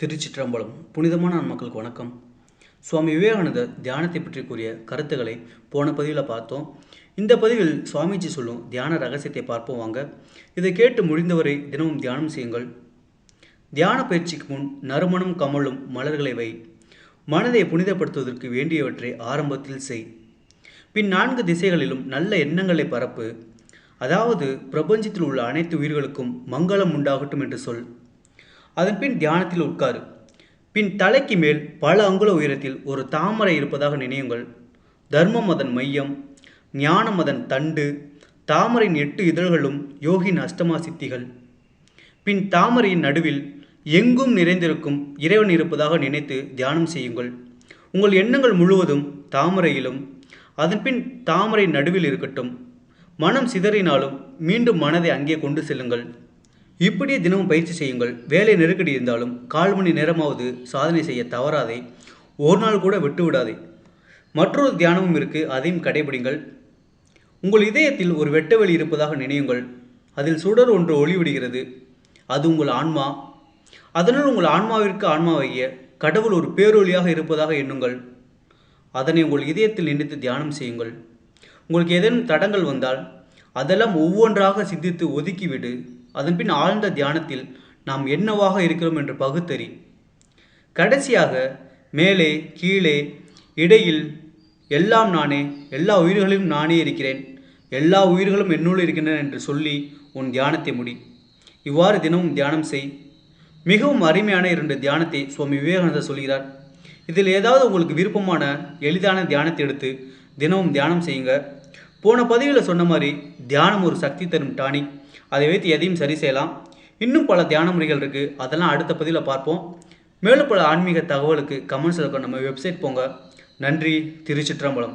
திருச்சிற்றம்பலம். புனிதமான மக்களுக்கு வணக்கம். சுவாமி விவேகானந்தர் தியானத்தை பற்றி கூறிய கருத்துக்களை போன பதிவில் பார்த்தோம். இந்த பதிவில் சுவாமிஜி சொல்லும் தியான ரகசியத்தை பார்ப்போம் வாங்க. இதை கேட்டு முடிந்தவரை தினமும் தியானம் செய்யுங்கள். தியான பயிற்சிக்கு முன் நறுமணம் கமலும் மலர்களை வை. மனதை புனிதப்படுத்துவதற்கு வேண்டியவற்றை ஆரம்பத்தில் செய். பின் நான்கு திசைகளிலும் நல்ல எண்ணங்களை பரப்பு. அதாவது பிரபஞ்சத்தில் உள்ள அனைத்து உயிர்களுக்கும் மங்களம் உண்டாகட்டும் என்று சொல். அதன்பின் தியானத்தில் உட்காரு. பின் தலைக்கு மேல் பல அங்குல உயரத்தில் ஒரு தாமரை இருப்பதாக நினையுங்கள். தர்மம் அதன் மையம் ஞானம் அதன் தண்டு தாமரையின் எட்டு இதழ்களும் யோகின் அஷ்டமா சித்திகள். பின் தாமரையின் நடுவில் எங்கும் நிறைந்திருக்கும் இறைவன் இருப்பதாக நினைத்து தியானம் செய்யுங்கள். உங்கள் எண்ணங்கள் முழுவதும் தாமரையிலும் அதன்பின் தாமரை நடுவில் இருக்கட்டும். மனம் சிதறினாலும் மீண்டும் மனதை அங்கே கொண்டு செல்லுங்கள். இப்படியே தினமும் பயிற்சி செய்யுங்கள். வேலை நெருக்கடி இருந்தாலும் கால் மணி நேரமாவது சாதனை செய்ய தவறாதே. ஒரு நாள் கூட விட்டு விடாதே. மற்றொரு தியானமும் இருக்கு அதையும் கடைபிடிங்கள். உங்கள் இதயத்தில் ஒரு வெட்டவெளி இருப்பதாக நினையுங்கள். அதில் சுடர் ஒன்று ஒளிவிடுகிறது. அது உங்கள் ஆன்மா. அதனால் உங்கள் ஆன்மாவிற்கு ஆன்மாவைய கடவுள் ஒரு பேரொழியாக இருப்பதாக எண்ணுங்கள். அதனை உங்கள் இதயத்தில் நினைத்து தியானம் செய்யுங்கள். உங்களுக்கு ஏதேனும் தடங்கள் வந்தால் அதெல்லாம் ஒவ்வொன்றாக சிந்தித்து ஒதுக்கிவிடு. அதன்பின் ஆழ்ந்த தியானத்தில் நாம் என்னவாக இருக்கிறோம் என்று பகுத்தறி. கடைசியாக மேலே கீழே இடையில் எல்லாம் நானே எல்லா உயிர்களிலும் நானே இருக்கிறேன் எல்லா உயிர்களும் என்னுள் இருக்கின்றன என்று சொல்லி உன் தியானத்தை முடி. இவ்வாறு தினமும் தியானம் செய். மிகவும் அருமையான இரண்டு தியானத்தை சுவாமி விவேகானந்தர் சொல்கிறார். இதில் ஏதாவது உங்களுக்கு விருப்பமான எளிதான தியானத்தை எடுத்து தினமும் தியானம் செய்யுங்க. போன பதிவில் சொன்ன மாதிரி தியானம் ஒரு சக்தி தரும் டானிக் அதை வைத்து எதையும் சரி செய்யலாம். இன்னும் பல தியான முறைகள் இருக்குது அதெல்லாம் அடுத்த பதிவில் பார்ப்போம். மேலும் பல ஆன்மீக தகவலுக்கு கமெண்ட்ஸில் இருக்க நம்ம வெப்சைட் போங்க. நன்றி. திருச்சிற்றம்பலம்.